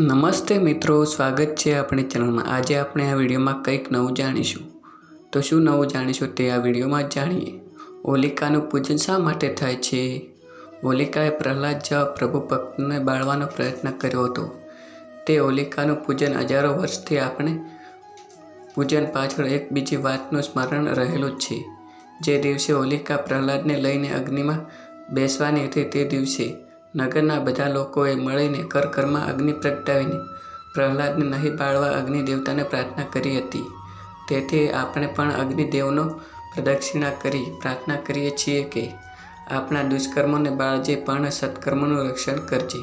નમસ્તે મિત્રો, સ્વાગત છે આપણી ચેનલમાં. આજે આપણે આ વિડીયોમાં કંઈક નવું જાણીશું. તો શું નવું જાણીશું તે આ વિડીયોમાં જાણીએ. હોલિકાનું પૂજન શા માટે થાય છે? હોલિકાએ પ્રહલાદ જેવા પ્રભુ ભક્તને બાળવાનો પ્રયત્ન કર્યો હતો. તે હોલિકાનું પૂજન હજારો વર્ષથી આપણે પૂજન પાછળ એક બીજી વાતનું સ્મરણ રહેલું જ છે. જે દિવસે હોલિકા પ્રહલાદને લઈને અગ્નિમાં બેસવાની હતી તે દિવસે નગરના બધા લોકોએ મળીને કરકરમાં અગ્નિ પ્રગટાવીને પ્રહલાદને નહીં પાળવા અગ્નિ દેવતાને પ્રાર્થના કરી હતી. તેથી આપણે પણ અગ્નિદેવનો પ્રદક્ષિણા કરી પ્રાર્થના કરીએ છીએ કે આપણા દુષ્કર્મોને બાળજે પણ સત્કર્મોનું રક્ષણ કરજે.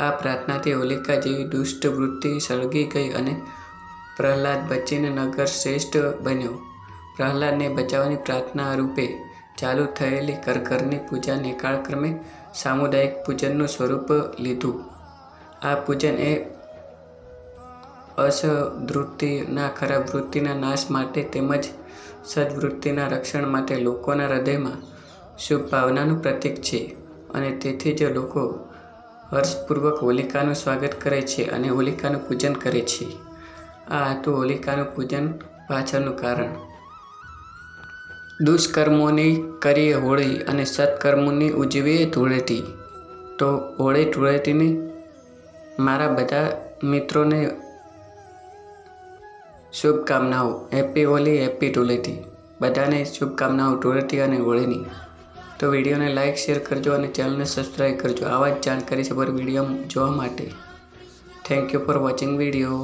આ પ્રાર્થનાથી હોલિકા જેવી દુષ્ટ વૃત્તિ સળગી ગઈ અને પ્રહલાદ બચીને નગર શ્રેષ્ઠ બન્યો. પ્રહલાદને બચાવવાની પ્રાર્થના રૂપે ચાલુ થયેલી કરકરની પૂજાને કાળક્રમે સામુદાયિક પૂજનનું સ્વરૂપ લીધું. આ પૂજન એ અસદૃતિના ખરાબ વૃત્તિના નાશ માટે તેમજ સદવૃત્તિના રક્ષણ માટે લોકોના હૃદયમાં શુભ ભાવનાનું પ્રતીક છે અને તેથી જ લોકો હર્ષપૂર્વક હોલિકાનું સ્વાગત કરે છે અને હોલિકાનું પૂજન કરે છે. આ હતું હોલિકાનું પૂજન પાછળનું કારણ. દુષ્કર્મોની કરીએ હોળી અને સત્કર્મોની ઉજવીએ ધૂળેટી. તો હોળી ધૂળેટીની મારા બધા મિત્રોને શુભકામનાઓ. Happy Holi happy Dhuleti. બધાને શુભકામનાઓ ધૂળેટી અને હોળીની. તો વિડીયોને લાઇક શેર કરજો અને ચેનલને સબસ્ક્રાઈબ કરજો. આવા જ જાણકારી સભર વીડિયો જોવા માટે. Thank you for watching video